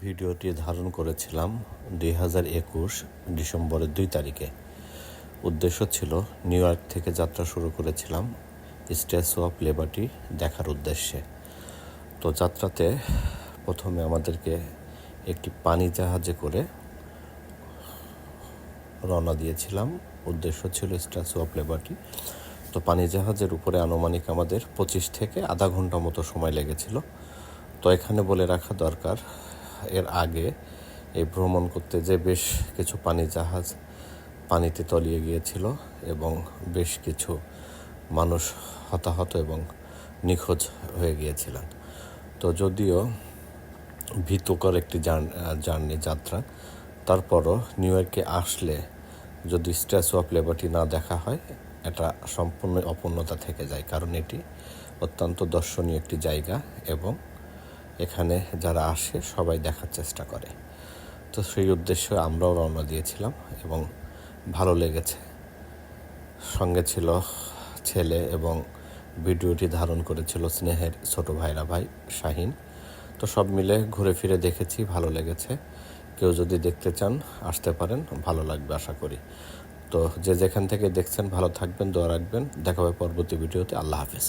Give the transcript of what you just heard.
ভিডিওটি ধারণ করেছিলাম দুই হাজার একুশ ডিসেম্বরের দুই তারিখে। উদ্দেশ্য ছিল নিউ ইয়র্ক থেকে যাত্রা শুরু করেছিলাম স্ট্যাচু অফ লেবার্টি দেখার উদ্দেশ্যে। তো যাত্রাতে প্রথমে আমাদেরকে একটি পানি জাহাজে করে রওনা দিয়েছিলাম। উদ্দেশ্য ছিল স্ট্যাচু অফ লিবার্টি। তো পানি জাহাজের উপরে আনুমানিক আমাদের পঁচিশ থেকে আধা ঘণ্টা মতো সময় লেগেছিল। তো এখানে বলে রাখা দরকার আগে এই ভ্রমণ করতে যে বেশ কিছু পানি জাহাজ পানিতে তলিয়ে গিয়েছিল এবং বেশ কিছু মানুষ হতাহত এবং নিখোঁজ হয়ে গিয়েছিলেন। তো যদিও ভীতকর একটি জার্নি যাত্রা, তারপরও নিউ ইয়র্কে আসলে যদি স্ট্যাচু অফ লেবার্টি না দেখা হয়, এটা সম্পূর্ণ অপূর্ণতা থেকে যায়, কারণ এটি অত্যন্ত দর্শনীয় একটি জায়গা এবং এখানে যারা আসে সবাই দেখার চেষ্টা করে। তো সেই উদ্দেশ্যে আমরাও রওনা দিয়েছিলাম এবং ভালো লেগেছে। সঙ্গে ছিল ছেলে এবং ভিডিওটি ধারণ করেছিল স্নেহের ছোট ভাইরা ভাই শাহিন। তো সব মিলে ঘুরে ফিরে দেখেছি, ভালো লেগেছে। কেউ যদি দেখতে চান, আসতে পারেন, ভালো লাগবে আশা করি। তো যে যেখান থেকে দেখছেন, ভালো থাকবেন, দোয়া রাখবেন। দেখা হবে পরবর্তী ভিডিওতে। আল্লাহ হাফিজ।